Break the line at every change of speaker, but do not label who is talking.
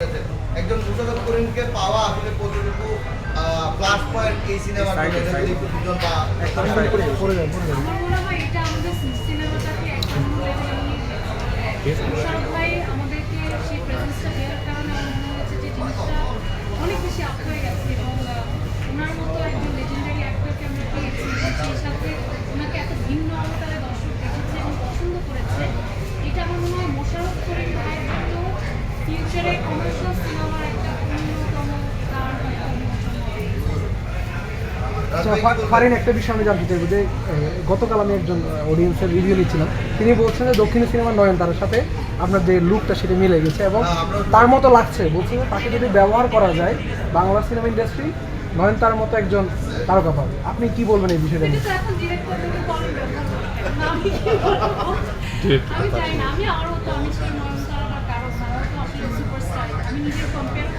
একজন মুশারফ করিমকে পাওয়া আসলে কতটুকু প্লাস পয়েন্ট এই সিনেমার দুজন বা।
আমার মনে হয় এটা আমাদের সিনেমাটাকে একদম
ফারিন একটা বিষয় আমি জানতে চাইব যে গতকাল আমি একজন অডিয়েন্সের রিভিউ নিচ্ছিলাম তিনি বলছেন যে দক্ষিণ সিনেমার নয়নতারার সাথে আপনার যে লুকটা সেটা মিলে গেছে এবং তার মতো লাগছে বলছে যে তাকে যদি ব্যবহার করা যায় বাংলা সিনেমা ইন্ডাস্ট্রি নয়নতারার মতো একজন তারকা পাবে আপনি কি বলবেন এই বিষয়টা নিয়ে।
আমি কি বলব? আমি জানি না আমি আমার মতো আমি সেই নয়নতারা বা কারও তারা তো আসলে সুপারস্টার আমি নিজের কম্পেয়ার